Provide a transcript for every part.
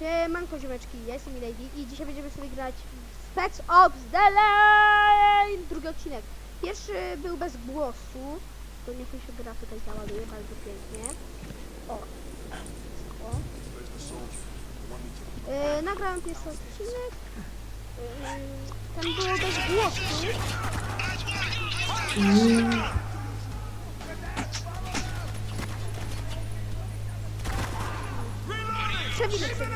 Siemanko ziomeczki, jestem Milady i dzisiaj będziemy sobie grać w Spec Ops The Line! Drugi odcinek. Pierwszy był bez głosu, to niech mi się gra tutaj załaduje bardzo pięknie. O. o. Yy, nagrałem pierwszy odcinek. Yy, ten było bez głosu. Nienawidzę tego.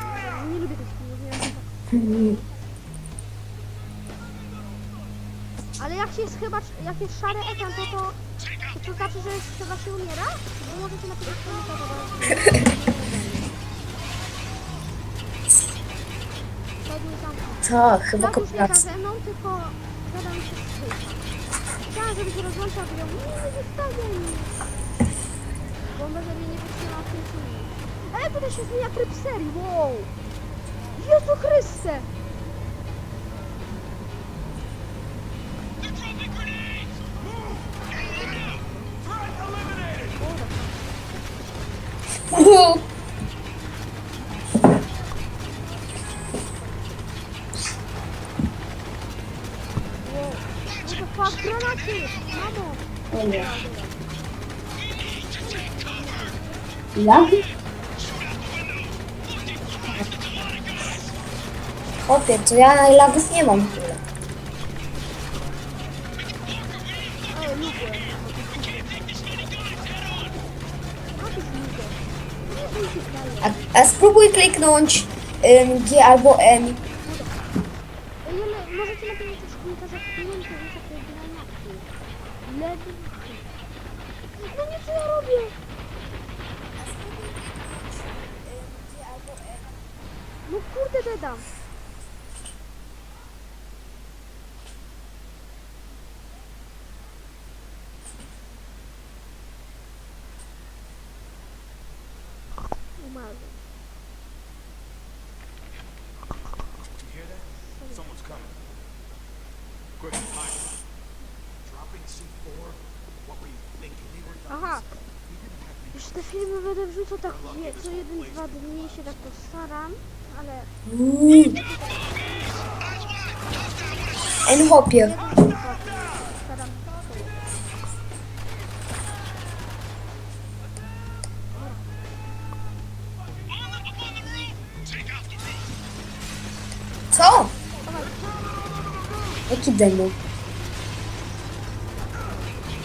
Nie lubię tych nie. Ale jak się jest chyba, jak jest szary ekran, to to, to, to znaczy, że chyba się umiera? Bo może się na tego stronie Co? Chyba. Ja ze mną, tylko zadam się Chciałam, żeby się rozłączał, bo ja mówię, nie zostawiam. Bo może mnie nie w tym filmie. Ej, tutaj się zmienia tryb serii, wow! Jezu Chryste! Uhu. Wow. No to fuck, granaty! Mamo! O nie. Lagi? Chłopie, to ja lagów nie mam? Nie. A, a spróbuj kliknąć ym, G albo M. Możecie w że się to granatki. Lewy. No nie, co ja robię? No kurde, dedam. Umarłem. You hear that? Someone's coming. Quick, hide. Dropping C4? What were you thinking? They were Aha. Już te filmy będę wrzucał tak wie, co jeden, dwa dni się tak postaram, ale Uuu. N hopie. jeden, dwa Jaki demo?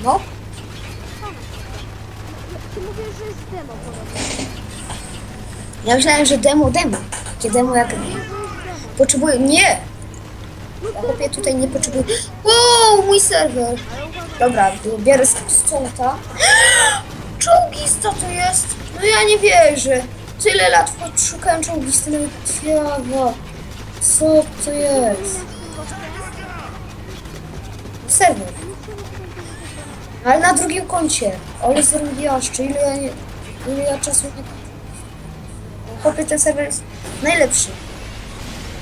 No? Ty mówisz, że jest demo podobno. Ja myślałem, że demo, demo. Jakie demo jak... Potrzebuję... Nie! Ja chłopie tutaj nie potrzebuję... Wow, mój serwer! Dobra, biorę stąta. Czołgista to jest! No ja nie wierzę. Tyle lat szukałem czołgisty, nawet trawa. Co to jest? Serwer. Ale na drugim koncie. Ale zrobiaszczy. Ile ja, nie, ile ja czasu nie... Chłopie, ten serwer jest najlepszy.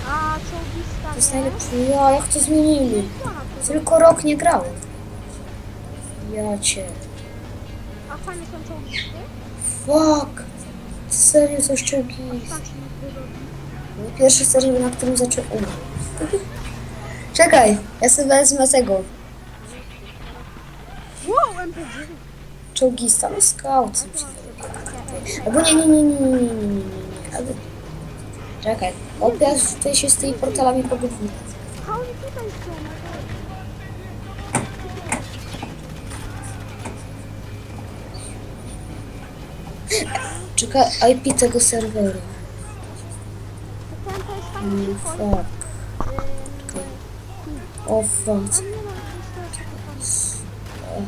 A czołgista To jest najlepszy. Ja, jak to zmienili? Tylko rok nie grałem. Ja cię. A fajne są czołgisty? Fuck. Serio coś czołgi. Się nie wyrobi. Mój pierwszy serwer, na którym zacząłem umrzeć. Czekaj, ja sobie wezmę tego. Czołgista, no scout. Albo nie, nie, nie, nie, nie, nie, nie, nie, nie. Albo... Czekaj, opiasz tutaj się z tymi portalami no Czekaj, IP tego serwera. Mm, fuck. O fuck. On nie ma wystarczy, to pan...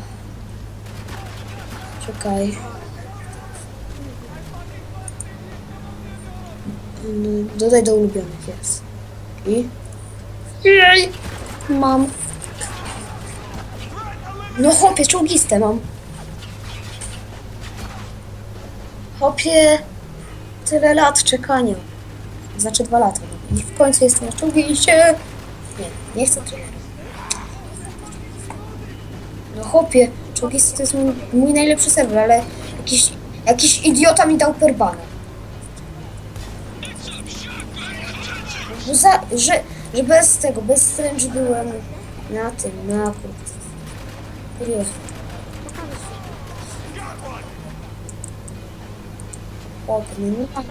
Czekaj. Mm, Dodaj do ulubionych, jest. I? Jej! Mam. No chłopie, czołgiste mam. Chłopie, tyle lat czekania. Znaczy dwa lata. I w końcu jestem na czołgiście. Nie, nie chcę tyle. No chłopie, czołgisty to jest mój, mój najlepszy serwer, ale jakiś, jakiś idiota mi dał perbana. Bo za, że, że bez tego, bez stręcz byłem na tym, na kurde. Kuriozum. Pokażę ci. O, no, Tak,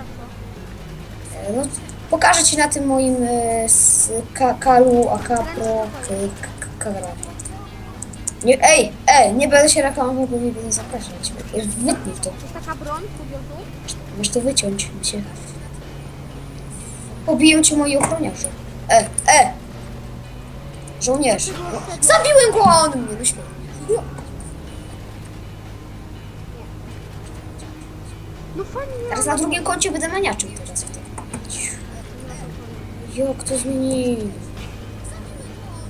no, pokażę ci na tym moim e, z ka, kalu AK Pro k- k- kamerę. Nie, ej, ej, nie będę się reklamował, bo nie będę zapraszać. Wytnij to. To jest taka broń, kuriozu. Masz to wyciąć mi się. Pobiją cię moi ochroniarze. E, e! Żołnierz. No, zabiłem go, a on mnie, no świetnie. No, No fajnie, nie Teraz na drugim koncie będę maniaczył teraz. Jak to zmienił?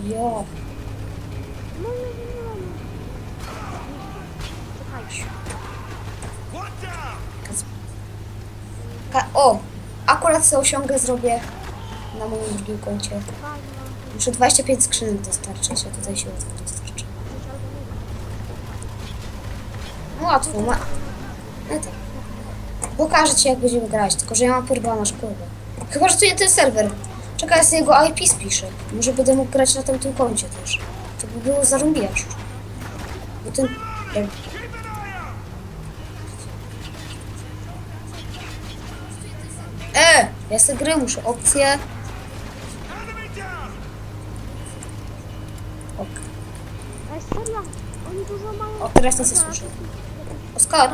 Jak? No nie, nie, o! Akurat sobie osiągę zrobię na moim drugim koncie. Muszę 25 skrzynek dostarczyć, a tutaj się łatwo dostarczy. No łatwo, ma... No tak. Pokażę ci jak będziemy grać, tylko że ja mam pyrba na szkołę. Chyba, że to nie ten serwer. Czekaj, ja sobie jego IP spiszę. Może będę mógł grać na tamtym koncie też. To by było zarąbiasz. Bo ten... Ja sobie gry muszę, opcje... Ok. Ej, serio? Oni dużo mają... O, teraz nie słyszę. Oskar!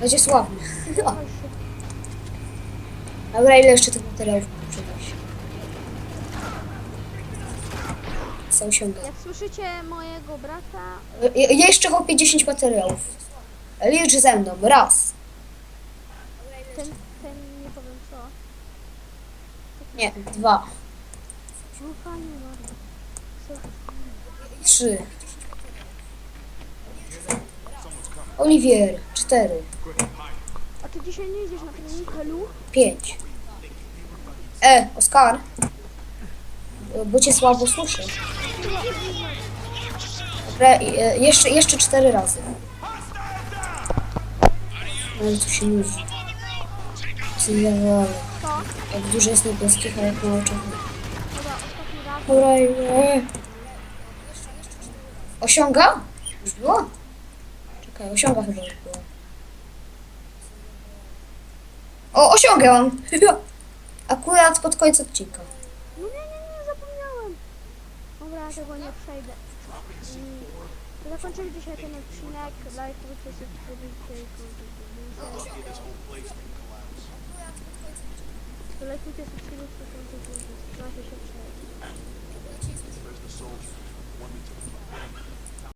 Będzie sławny. O. Dobra, ile jeszcze tych materiałów przydać? Co osiąga? Jak słyszycie mojego brata... Je- Jeszcze chłopie 10 materiałów. Licz ze mną. Raz. Ten, ten, nie powiem co. Nie, dwa. No? Trzy. Oliwier. Cztery. A ty dzisiaj nie idziesz na trening, Helu? Pięć. E, Oskar. Bo cię słabo słyszę. Dobra, i, e, jeszcze, jeszcze cztery razy. Ale tu się nudzi. Co? Jak dużo jest niebieskich, a jak mało czerwonych. Dobra. Osiąga? Już było? Czekaj, osiąga chyba już było. O, osiągę mam! Akurat pod koniec odcinka. No nie, nie, nie, zapomniałem. Dobra, ja tego nie przejdę. Mm, to Zakończymy dzisiaj ten odcinek. Lajkujcie, subskrybujcie i komentujcie. To lecicie z 30 sekund, macie się przejść.